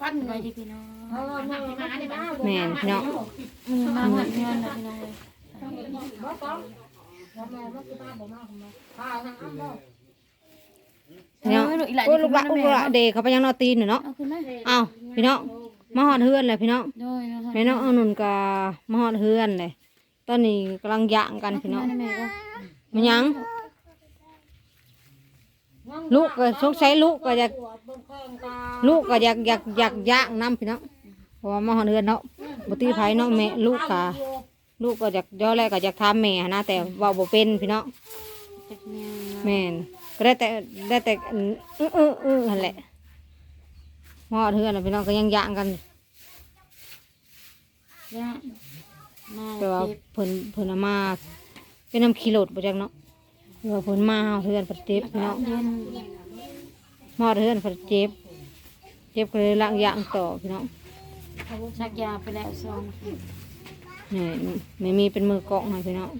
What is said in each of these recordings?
ควันไปเลยที่พี่น้องเออแม่มาได้บ้างแม่นพี่น้องอืมมาเหมือนเพื่อนนะพี่น้องเลยบ่ต้องพ่อแม่บ่คือบ้านบ่มาของแม่ข้าวทางอ้ำบ่พี่น้องเออลูกอีหลานโอ้ยลูกละจะลูขึ้นกมาละแม่เดเขาไปยังนอตีนน่ะเนาะเอาขึ้นไหมอ้าวพี่น้องมาฮอดเฮือนเลยพี่น้องโดยนะคะแม่น้องเอาหนุนกับมาฮอดเฮือนเลยตอนนี้กำลังย่างกันพี่น้องแม่ก็มันยัง ลูกก็สงสัยลูกก็อยากปวดเบิ่งแข้งตาลูกก็อยากอยากอยากย่างน้ำพี่น้องเพราะว่ามาฮอดเฮือนเนาะบ่ตีไผเนาะแม่ลูกก็ลูกก็อยากย่อแรกก็อยากทำแม่หั้นนะแต่เว้าบ่เป็นพี่น้องจะเมียแม่นก็ได้แต่ได้แต่อื้ออื้ออื้อนั่นแหละมาฮอดเฮือนแล้วพี่น้องก็ยังย่างกันย่ามาแต่ว่าเจ็บเพิ่นเพิ่นเอามาเป็นน้ำขี้โลดบ่จักเนาะ เดี๋ยวาเพิ่นมาเฮาเฮือนเพิ่นเจ็บพี่น้องเย็นมาเฮือนเพิ่นเจ็บ เจ็บก็เลยล้างยางต่อพี่น้องชักยาไปแล้วสองนี่ไม่มีเป็นมือกองให้พี่น้อง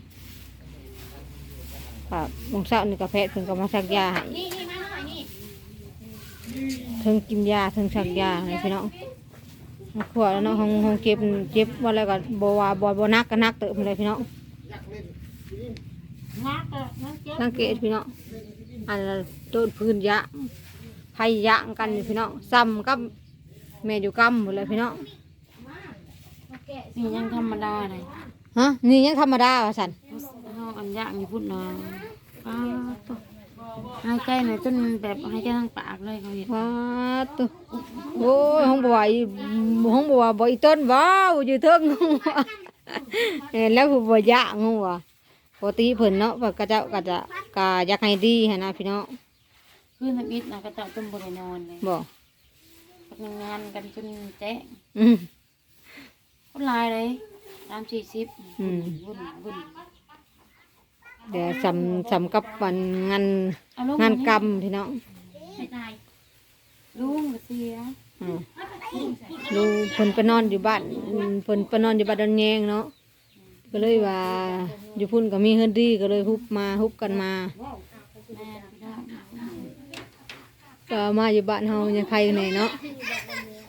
ค่ะวงเช้านี่กาแฟเพิ่นก็มาซักยาให้นี่นี่มาหน่อยนี่เพิ่งกินยาเพิ่งซักยาให้พี่น้องมาขวดแล้วเนาะห้องห้องเจ็บเจ็บว่าแล้วก็บ่ว่าบ่บ่นักก็นักเติบเลยพี่น้อง งักอะงักเจ็บสังเกตพี่น้องอันละโดนพื้นยะไผยะกันอยู่พี่น้องซ้ำกับแม่อยู่กำหมดเลยพี่น้องนี่ยังธรรมดาเลยฮะนี่ยังธรรมดาว่าสันเฮาอันย่างอยู่พุ่นนะป้าตัวหายใจหน่อยจนแบบหายใจทางปากเลยเขาเห็นว้าตัวโอ้ยห้องบัวอีห้องบัวบ่อีต้นว้าวอยู่เทิงเห็นแล้วคือบัวยะงูว่ะ ปกติเพิ่นเนาะเพิ่นก็จะก็จะก็อยากให้ดีหั่นนะพี่น้องคืนทำอิฐนะก็เจ้าต้มบริโนอนเลยบ่ทำงานกันจนแจ๊ะอืมคนหลายเลยสามสี่สิบอืม วุ่นวุ่นเดี๋ยวสำสำกับวันงานเอาลูกงานมกรรมพี่น้องไม่ตายลุงก็เสียอืมลูกเพิ่นไปนอนอยู่บ้านอืมเพิ่นไปนอนอยู่บ้านดอนแยงเนาะ ก็เลยว่า อยู่พุ่นก็มีเฮือนดีก็เลยฮุบมาฮุบกันมาแม่พี่น้องก็มาอยู่บ้านเฮายังใครอยู่ไหนเนาะ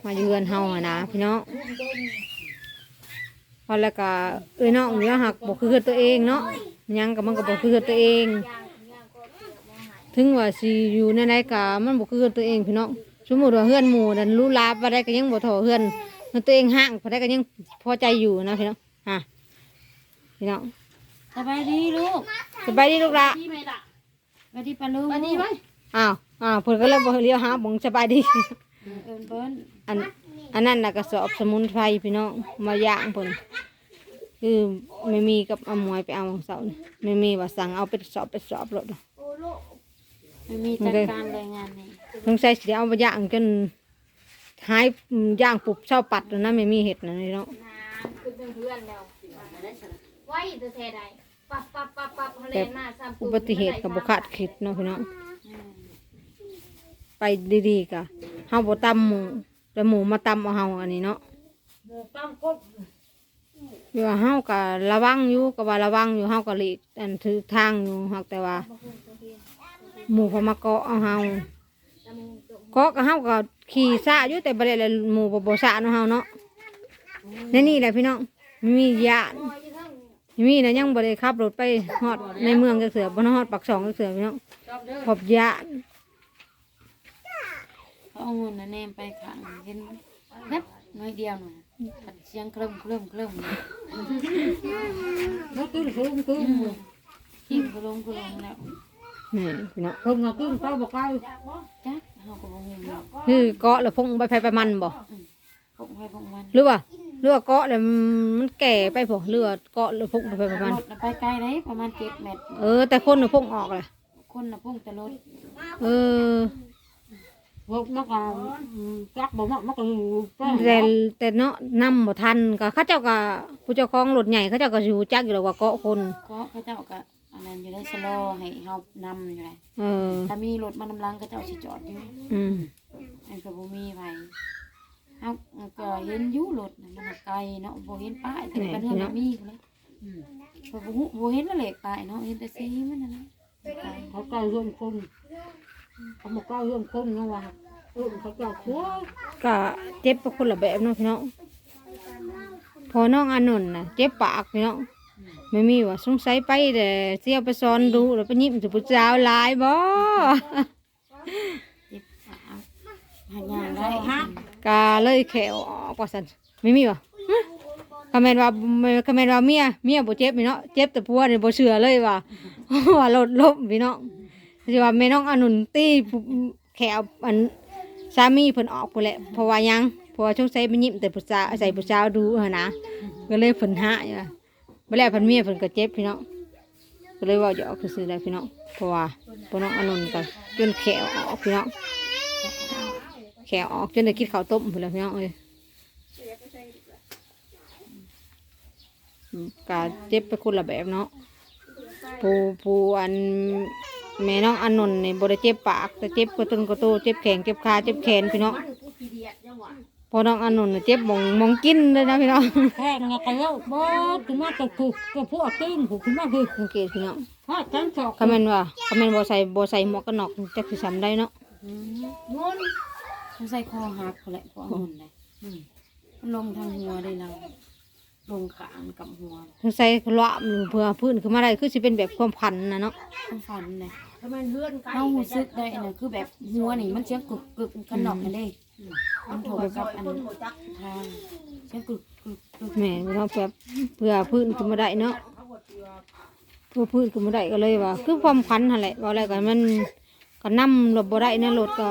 มาอยู่เฮือนเฮาหนนะพี่น้องพอแล้วก็เอ้ยน้องเนื้อหักบอกคือเฮือนตัวเองเนาะยังก็มันก็บอกคือเฮือนตัวเอง ถึงว่าสิอยู่ในไหนก็มันบอกคือเฮือนตัวเองพี่น้องสมมติว่าเฮือนหมู่นั่นรู้ลาบบ่ได้ก็ยังบ่เท่าเฮือนเฮือนตัวเองห่างบ่ได้ก็ยังพอใจอยู่นะพี่น้องฮะ พี่น้องสบายดีลูกสบายดีลูกละพี่ไหมล่ะสบายดีปะลูกมาดีไหมอ้าวอ้าวเพิ่นก็เลยบ่เลี้ยวหาบ่งสบายดีเอินเปิ้นอันอันนั้นน่ะกระสอบสมุนไพรพี่น้องมาย่างเพิ่นคือไม่มีกับเอาหมวยไปเอาของเสานี่ไม่มีว่าสั่งเอาเป็นสอบเป็นสอบรถไม่มีจัดการรายงานนี่สงสัยสิเอามาย่างจนหายย่างปุบเช่าปัดแล้วนะไม่มีเห็ดนะนี่เนาะน้ำคือเพื่อนแล้ว ไว้ตัวแท้ใดปับปับปับปับทะเลมาซ้ำอุบัติเหตุกับบุคาดคิดเนาะพี่น้องอืมไปดีๆกะเฮาบ่ตำหมูแต่หมูมาตำเอาเฮาอันนี้เนาะต้องกบอยู่ว่าเฮาก็ระวังอยู่ก็ว่าระวังอยู่เฮาก็หลีกอันถือทางอยู่หากแต่ว่า หมูพอมาเกาะเอาเฮาเกาะก็เฮาก็ขี่ซะอยู่แต่บ่ได้เลยหมูบ่บ่ซะเนาะเฮาเนาะในนี่แหละพี่น้องมีญาติ มีนะยังบ่ได้ขับรถไปฮอดในเมืองจักเสือบ่ฮอดปากช่องจักเสือพี่น้องขอบญาติเขาเอาเงินน่ะแนมไปขังเห็นแป๊บน้อยเดียวหน่อยขัดเสียงเคลิ่มเคลิ่มเคลิ่มแล้วกินสูงขึ้นทิ้งก็ลงก็ลงแล้วนี่พี่น้องเพิ่งมาขึ้นเต้าบอกไก่จ้ะเขาก็บ่ฮู้เนาะคือเกาะแล้วพงไปไผไปมันบ่พกให้พกมันหรือว่า หรือว่าเกาะแล้วมันแก่ไปบ่หรือว่าเกาะแล้วพงไปไผไปมันรถน่ะไปไกลเลยประมาณเจ็ดเมตร เออ แต่คนน่ะพงออกแหละคนน่ะพุ่งแต่รถเออ พวกมักอะจักบ่มักมักอยู่แป้งแต่แต่เนาะนำบ่ทันก็เขาเจ้าก็ผู้เจ้าของรถใหญ่เขาเจ้าก็อยู่จักอยู่แล้วว่าเกาะคน ก็เขาเจ้าก็อันนั้นอยู่ได้สโลให้เฮานำอยู่เลยเออ ถ้ามีรถมานำหลังก็เจ้าสิจอดอยู่อืมอันก็บ่มีไผ เฮาก็เห็นอยู่รถน่ะมันไกลเนาะบ่เห็นป้ายแต่ก็เรื่องบ่มีพุ่แหละอืมบ่ฮู้บ่เห็นว่าเลขป้ายเนาะเห็นแต่สีมันนั่นแหละเขาใกล้เรื่องคนเขาบอกใกล้เรื่องคนนะว่าเขาเจ้าคัวก็เจ็บไปคนละแบบเนาะพี่น้องพอน้องอานนท์น่ะเจ็บปากพี่น้องไม่มีว่าสงสัยไปแต่เสียไปซ้อนดูแล้วไปยิ้มสุผู้สาวหลายบ่ขาหายางได้ กา เลยแขวออกว่าซั่นไม่มีวะฮะคอมเมนต์ว่าคอมเมนต์ว่าเมียเมียบ่เจ็บพี่เนาะเจ็บแต่ผัวนี่บ่เชื่อเลยว่าว่าลดลบพี่น้องสิว่าแม่น้องอนุนตี้แขวอันสามีเพิ่นออกพุ่นแหละเพราะว่ายังเพราะว่าสงสัยไปยิ้มแต่ผู้สาวใส่ผู้สาวดูหั่นนะก็เลยเพิ่นหาอยู่ว่าบ่แล้วเพิ่นเมียเพิ่นก็เจ็บพี่น้องก็เลยว่าหยอกซื่อๆเลยพี่น้องเพราะว่าพ่อน้องอนุนก็จนแขวออกพี่น้องแขวออกจนได้กินข้าวต้มพุ่นแหล้วพี่น้องเอ้ยอืมกาเจ็บไปคนละแบบเนาะผู้ผู้อันแม่น้องอันนนท์นี่บ่ได้เจ็บปากแต่เจ็บกระตุนกระโตเจ็บแขนเจ็บขาเจ็บแขนพี่น้องพอน้องอันนนท์น่ะเจ็บหมองหมองกินเลยนะพี่น้องแค่งกันแล้วบ่ถึงมาตะกุกก็พวกตีนผูกขึ้นมาคือสังเกตพี่น้องพาจังสอกคอมเมนต์ว่าคอมเมนต์บ่ใส่บ่ใส่หมวกกันน็อกจักสิซ้ำได้เนาะงอน เขาใส่คอหักแหละพอเอาหมดเลยมันลงทางหัวได้เราลงขางกับหัวสงสัยเลาะมันเพื่อพื้นขึ้นมาได้คือสิเป็นแบบความพันนะเนาะต้องฟันเลยทำไมเฮือนไกลเขาหูซึกได้นะคือแบบหัวนี่มันเสียงกึกกึกกันดอกกันได้มันโถกับอันทางเสียงกึกกึกกึกแหม่พี่น้องแบบเพื่อพื้นขึ้นมาได้เนาะเพื่อพื้นขึ้นมาได้ก็เลยว่า คือความพันหั่นแหละว่าอะไรกันมันก็นำรถบ่ได้นะรถก็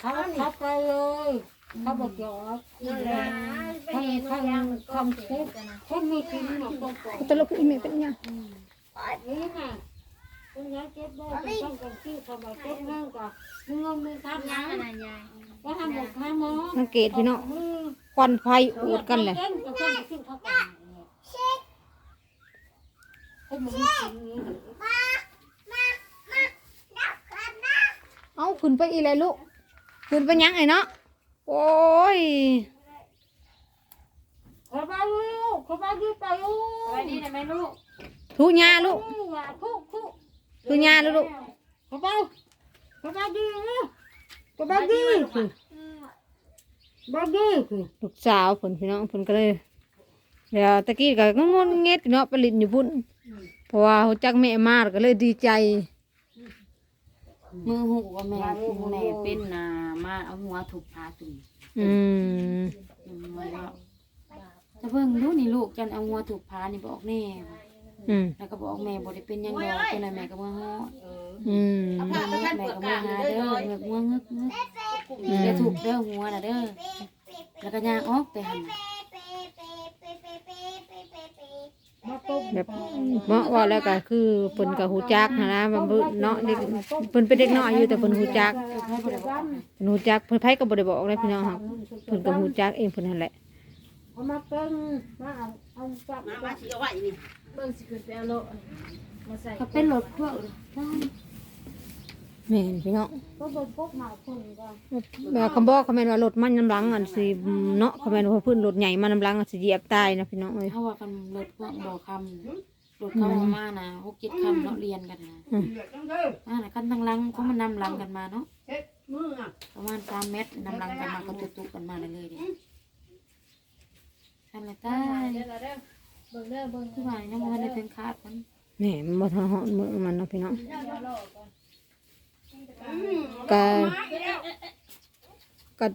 เขาเขาไปเลยเขาบอกจอดนั่นแหละข้างข้างคำคุกคนมีกินหมดต้องปอกตลกอีเมเป็นยังนี่ไงคุณยายเจ็บบ่ต้องกันที่เขามาเจ็บแห้งก็มึงลงมือทำยันะงอะไรยายก็ทำหมดข้าหมอสังเกตพี่น้องมือควันไฟอูดกันเลยเต้นก็เต้นก็ขึ้นเขากันคนมันมีกินเอาขึ้นไปอีไรลูก ขึ้นไปยังไงเนาะ โอ้ยขอบาลูกขอบาลูกไปลูกไปดีนะแม่ลูกทุญาลูกทุกทุกทุญาลูกลูกขอบ้าขอบาดีนะขอบาดีคือบาดีคือลูกสาวผลพี่น้องผลก็เลย เดี๋ยวตะกี้ก็งงเงียดเนาะไปลินอยู่พุ่นเพราะว่าเขาจักแม่มากก็เลยดีใจ มือหูว่าแม่แม่เป็นนามาเอาหัวถูกพาตุ่มอืมจะเพิ่งรู้นี่ลูกจันเอาหัวถูกพานี่บอกแน่อืมแล้วก็บอกแม่บ่ได้เป็นหยังดอกจนแม่ก็มาฮอดอืมแม่ก็มาหาเด้อเงึกงัวงึกงึกเดี๋ยวถูกเด้อหัวน่ะเด้อแล้วก็ย่างออกไปหั่น แบบเมาะว่าแล้วก็คือเพิ่นก็ฮู้จักหั้นนะบางเพิ่นเนาะเด็กเพิ่นเป็นเด็กน้อยอยู่แต่เพิ่นฮู้จักให้บ่ได้บอกเพิ่นฮู้จักเพิ่นไผก็บ่ได้บอกเลยพี่น้องครับเพิ่นก็ฮู้จักเองเพิ่นนั่นแหละเอามาเป็นมาเอาเอาจับมาสิเอาไว้นี่เบิ่งสิขึ้นไปเอาโลมาใส่ก็เป็นรถพวกได้ แม่นพี่น้องก็บ่พกมาคนก็แบบคำบอกเขาแม่นว่ารถมันน้ำหลังอันสิเนาะเขาแม่นว่าเพิ่นรถใหญ่มาน้ำหลังอันสิเหยียบตายนะพี่น้องเอ้ยเฮาว่ากันรถพวกบ่คำรถเข้ามานะ6 7คำเนาะเรียนกันนะอืมอ่าน่ะกันทั้งหลังเขามานำหลังกันมาเนาะมืออะประมาณ3เมตรนำหลังกันมาก็ตุกๆกันมาเลยๆเด้ทำอะไรตายเดี๋ยวเราเด้อเบิ่งเด้อเบิ่งคือว่ายังบ่ทันได้ถึงคาดมันแม่มันบ่ทันเหาะมือมันเนาะพี่น้อง ก็ก็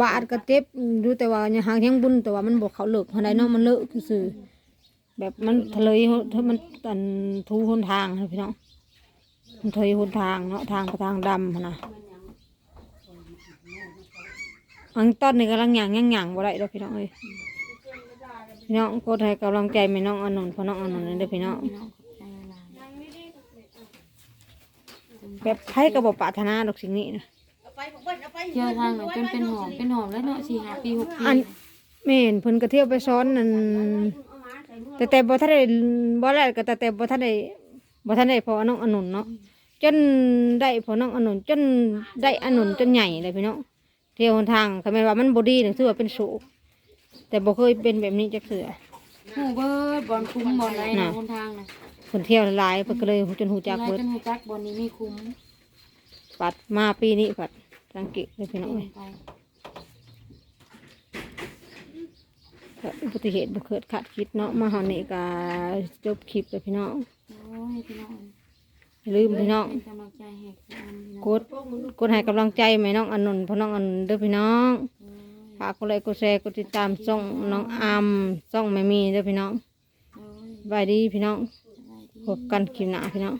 บาดก็เจ็บอยู่แต่ว่ายังหางยังบุญแต่ว่ามันบ่เขาเลิกหันใดเนาะมันเลอะซื่อแบบมันทะเลยถ้ามันตันทูหนทางนะพี่น้องมันทะเลหนทางเนาะทางไปทางดำนะอันตอนนี้กำลังหย่างยังหย่างบ่ได้ดอกพี่น้องเอ้ยพี่น้องกดให้กำลังใจแม่น้องอนนท์พ่อน้องอนนท์นั่นเด้อพี่น้อง พี่น้องขอบใจหลาย แบบไผก็บ่ปรารถนาดอกสิ่งนี้นะเจอทางน่ะจนเป็นหอมเป็นหอมแล้วเนาะสี่ห้าปีหกปีอันแม่นเพิ่นก็เที่ยวไปซ้อนนั่นแต่แต่บ่ทันได้บ่แล้วก็แต่แต่บ่ทันได้บ่ทันได้พอน้องอนนท์เนาะจนได้พอน้องอนนท์จนได้อนนท์จนใหญ่เลยพี่น้องเที่ยวหนทางก็แม่นว่ามันบ่ดีนี่ถือว่าเป็นโศกแต่บ่เคยเป็นแบบนี้จักเทื่อหูเบิดบอลคุ้มบอลไหนนะคนทางนะเพิ่ นเที่ยวหลายเพิ่นก็เลยจนฮู้จักลายเบิดจนหูจักบอลนี้มีคุ้มปัดมาปีนี้ปัดสังเกตเลยพี่น้องเปเอ้ลี่ยยนไปก็อุบัติเหตุบ่เกิดขาดคิดเนาะมาหอนี่ก็จบคลิปเลยพี่น้องโอ้ยพี่น้องอย่าลืมพี่น้องเป็นกำลังใจให้กันพี่น้องกดกดให้กำลังใจแม่น้องอนนท์พ่อน้องอนนท์เด้อพี่น้องโอ้ยฝากกดไลค์กดแชร์กดติดตามช่องน้องอามช่องแม่มีเด้อพี่น้องโอ้ยบายดีพี่น้องสบายดี พบกันคลิปหน้าพี่น้อง